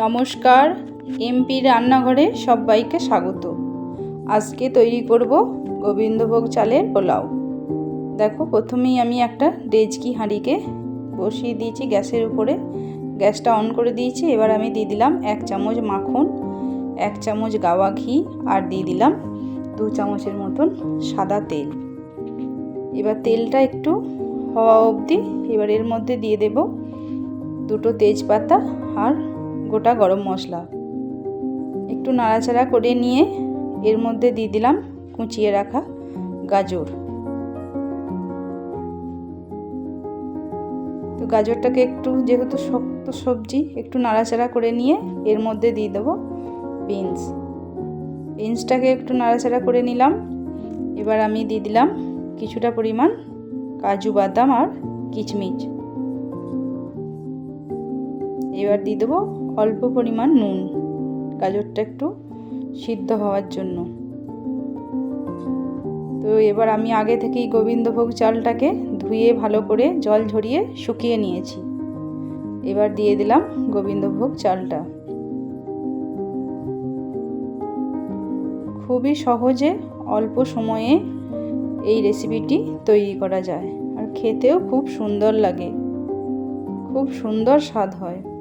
নমস্কার, এমপি রান্নাঘরে সবাইকে স্বাগত। আজকে তৈরি করব গোবিন্দভোগ চালের পোলাও। দেখো, প্রথমেই আমি একটা ডেজকি হাঁড়িকে বসিয়ে দিয়েছি গ্যাসের উপরে। গ্যাসটা অন করে দিয়েছি, এবার আমি দিয়ে দিলাম এক চামচ মাখন, এক চামচ গাওয়া ঘি আর দিয়ে দিলাম দু চামচের মতন সাদা তেল। এবার তেলটা একটু হওয়া অবধি এবার এর মধ্যে দিয়ে দেব দুটো তেজপাতা আর গোটা গরম মশলা। একটু নাড়াচাড়া করে নিয়ে এর মধ্যে দিয়ে দিলাম কুচিয়ে রাখা গাজর। তো গাজরটাকে একটু যেহেতু শক্ত সবজি, একটু নাড়াচাড়া করে নিয়ে এর মধ্যে দিয়ে দেবো বিনস। বিনসটাকে একটু নাড়াচাড়া করে নিলাম। এবার আমি দিয়ে দিলাম কিছুটা পরিমাণ কাজু বাদাম আর কিচমিচ। এবার দিয়ে দেবো অল্প পরিমাণ নুন। গাজরটা একটু সিদ্ধ হওয়ার জন্য। তো এবার আমি আগে থেকেই গোবিন্দভোগ চালটাকে ধুয়ে ভালো করে জল ঝরিয়ে শুকিয়ে নিয়েছি। এবার দিয়ে দিলাম গোবিন্দভোগ চালটা। খুবই সহজে অল্প সময়ে এই রেসিপিটি তৈরি করা যায়। আর খেতেও খুব সুন্দর লাগে। খুব সুন্দর স্বাদ হয়।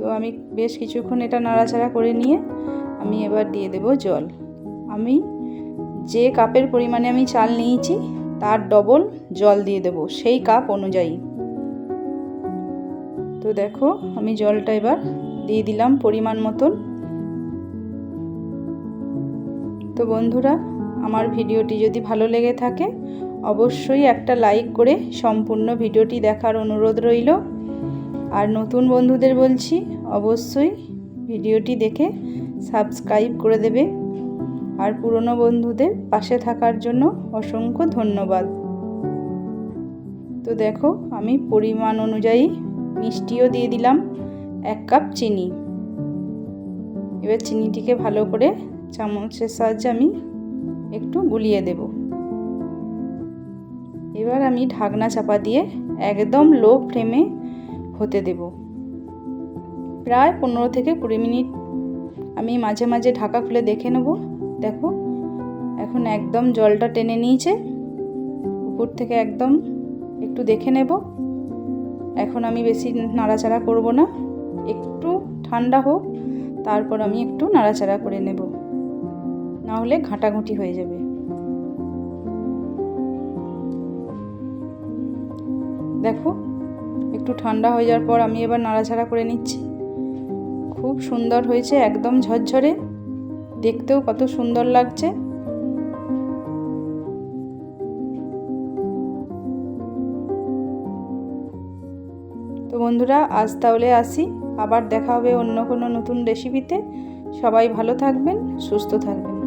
তো আমি বেশ কিছুক্ষণ এটা নাড়াচাড়া করে নিয়ে আমি এবার দিয়ে দেব জল। আমি যে কাপের পরিমাণে আমি চাল নিয়েছি, তার ডবল জল দিয়ে দেব সেই কাপ অনুযায়ী। তো দেখো, আমি জলটা এবার দিয়ে দিলাম পরিমাণ মতন। তো বন্ধুরা, আমার ভিডিওটি যদি ভালো লেগে থাকে, অবশ্যই একটা লাইক করে সম্পূর্ণ ভিডিওটি দেখার অনুরোধ রইল। আর নতুন বন্ধুদের বলছি, অবশ্যই ভিডিওটি দেখে সাবস্ক্রাইব করে দেবে। আর পুরনো বন্ধুদের পাশে থাকার জন্য অসংখ্য ধন্যবাদ। তো দেখো, আমি পরিমাণ অনুযায়ী মিষ্টিও দিয়ে দিলাম এক কাপ চিনি। এবার চিনিটিকে ভালো করে চামচের সাহায্যে আমি একটু গুলিয়ে দেব। এবার আমি ঢাকনা চাপা দিয়ে একদম লো ফ্লেমে হতে দেব। প্রায় পনেরো থেকে কুড়ি মিনিট। আমি মাঝে মাঝে ঢাকা খুলে দেখে নেব। দেখো, এখন একদম জলটা টেনে নিয়েছে। উপর থেকে একদম একটু দেখে নেব। এখন আমি বেশি নাড়াচাড়া করব না। একটু ঠান্ডা হোক, তারপর আমি একটু নাড়াচাড়া করে নেব। না হলে ঘাঁটাঘুঁটি হয়ে যাবে। দেখো একটু ঠান্ডা হয়ে যাওয়ার পর আমি এবার নাড়াচাড়া করে নিচ্ছি। খুব সুন্দর হয়েছে, একদম ঝরঝরে। দেখতেও কত সুন্দর লাগছে। তো বন্ধুরা, আজ তাহলে আসি। আবার দেখা হবে অন্য কোনো নতুন রেসিপিতে সবাই ভালো থাকবেন, সুস্থ থাকবেন।